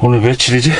오늘 며칠이지?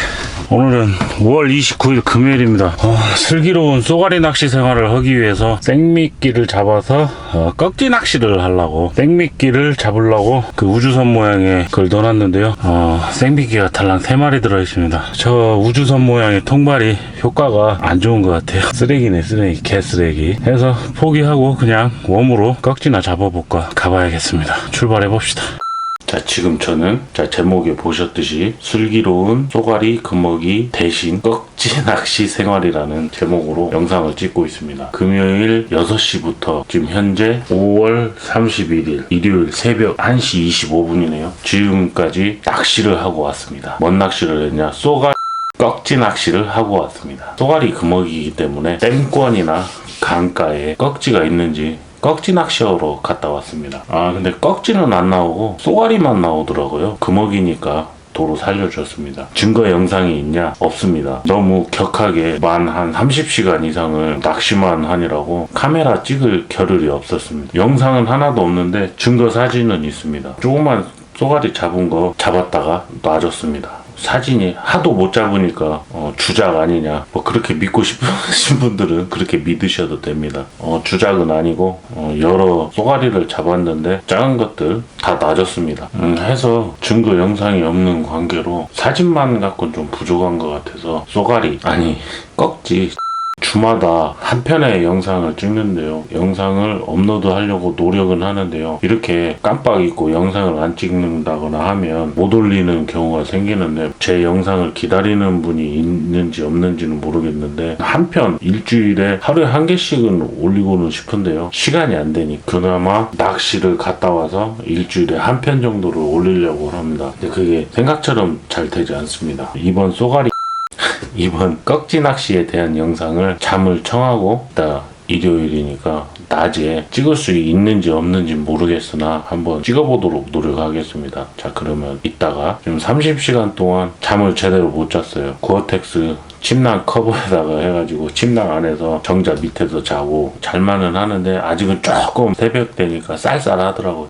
오늘은 5월 29일 금요일입니다. 어, 슬기로운 쏘가리 낚시 생활을 하기 위해서 생미끼를 잡아서 어, 꺽지 낚시를 하려고 생미끼를 잡으려고 그 우주선 모양의 걸 넣어놨는데요. 어, 생미끼가 달랑 3마리 들어있습니다. 저 우주선 모양의 통발이 효과가 안 좋은 것 같아요. 쓰레기네 쓰레기 개쓰레기 해서 포기하고 그냥 웜으로 꺽지나 잡아볼까 가봐야겠습니다. 출발해봅시다. 자 지금 저는 자 제목에 보셨듯이 슬기로운 쏘가리 금어기 대신 꺽지 낚시 생활이라는 제목으로 영상을 찍고 있습니다. 금요일 6시부터 지금 현재 5월 31일 일요일 새벽 1시 25분이네요. 지금까지 낚시를 하고 왔습니다. 뭔 낚시를 했냐? 쏘가리 꺽지 낚시를 하고 왔습니다. 쏘가리 금어기이기 때문에 댐권이나 강가에 꺽지가 있는지 꺽지 낚시하러 갔다 왔습니다. 아 근데 꺽지는 안 나오고 쏘가리만 나오더라고요. 금어기니까 도로 살려줬습니다. 증거 영상이 있냐? 없습니다. 너무 격하게 만 한 30시간 이상을 낚시만 하느라고 카메라 찍을 겨를이 없었습니다. 영상은 하나도 없는데 증거 사진은 있습니다. 조그만 쏘가리 잡은 거 잡았다가 놔줬습니다. 사진이 하도 못 잡으니까 어, 주작 아니냐. 뭐 그렇게 믿고 싶으신 분들은 그렇게 믿으셔도 됩니다. 어, 주작은 아니고 어, 여러 쏘가리를 잡았는데 작은 것들 다 놔줬습니다. 음, 해서 증거 영상이 없는 관계로 사진만 갖고는 좀 부족한 것 같아서 쏘가리 아니 꺽지 주마다 한 편의 영상을 찍는데요. 영상을 업로드 하려고 노력은 하는데요. 이렇게 깜빡 잊고 영상을 안 찍는다거나 하면 못 올리는 경우가 생기는데 제 영상을 기다리는 분이 있는지 없는지는 모르겠는데 한 편 일주일에 하루에 한 개씩은 올리고는 싶은데요. 시간이 안 되니 그나마 낚시를 갔다 와서 일주일에 한 편 정도를 올리려고 합니다. 근데 그게 생각처럼 잘 되지 않습니다. 이번 쏘가리 이번 꺽지 낚시에 대한 영상을 잠을 청하고 이따 일요일이니까 낮에 찍을 수 있는지 없는지 모르겠으나 한번 찍어보도록 노력하겠습니다. 자 그러면 이따가 지금 30시간 동안 잠을 제대로 못 잤어요. 구어텍스 침낭 커버에다가 해가지고 침낭 안에서 정자 밑에서 자고 잘만은 하는데 아직은 조금 새벽 되니까 쌀쌀하더라고요.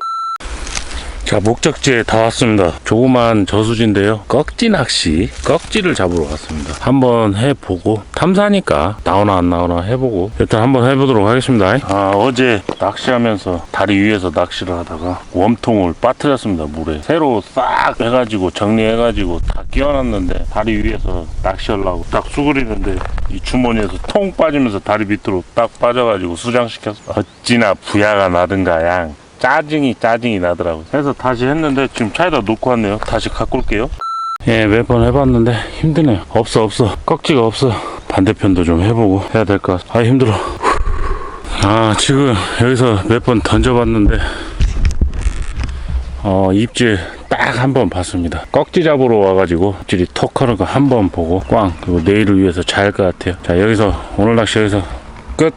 자 목적지에 다 왔습니다. 조그만 저수지인데요. 꺽지 낚시 꺽지를 잡으러 왔습니다. 한번 해보고 탐사니까 나오나 안 나오나 해보고 일단 한번 해보도록 하겠습니다. 아 어제 낚시하면서 다리 위에서 낚시를 하다가 웜통을 빠뜨렸습니다 물에. 새로 싹 해가지고 정리해가지고 다 끼워놨는데 다리 위에서 낚시하려고 딱 수그리는데 이 주머니에서 통 빠지면서 다리 밑으로 딱 빠져가지고 수장시켰어 어찌나 부야가 나든가 양 짜증이 짜증이 나더라고요. 그래서 다시 했는데 지금 차에다 놓고 왔네요. 다시 갖고 올게요. 예, 몇 번 해봤는데 힘드네요. 없어, 없어. 꺽지가 없어. 반대편도 좀 해보고 해야 될 것 같아. 아, 힘들어. 아, 지금 여기서 몇 번 던져봤는데, 어, 입질 딱 한 번 봤습니다. 꺽지 잡으러 와가지고 입질이 톡 하는 거 한 번 보고 꽝 그리고 내일을 위해서 잘 것 같아요. 자 여기서 오늘 낚시 여기서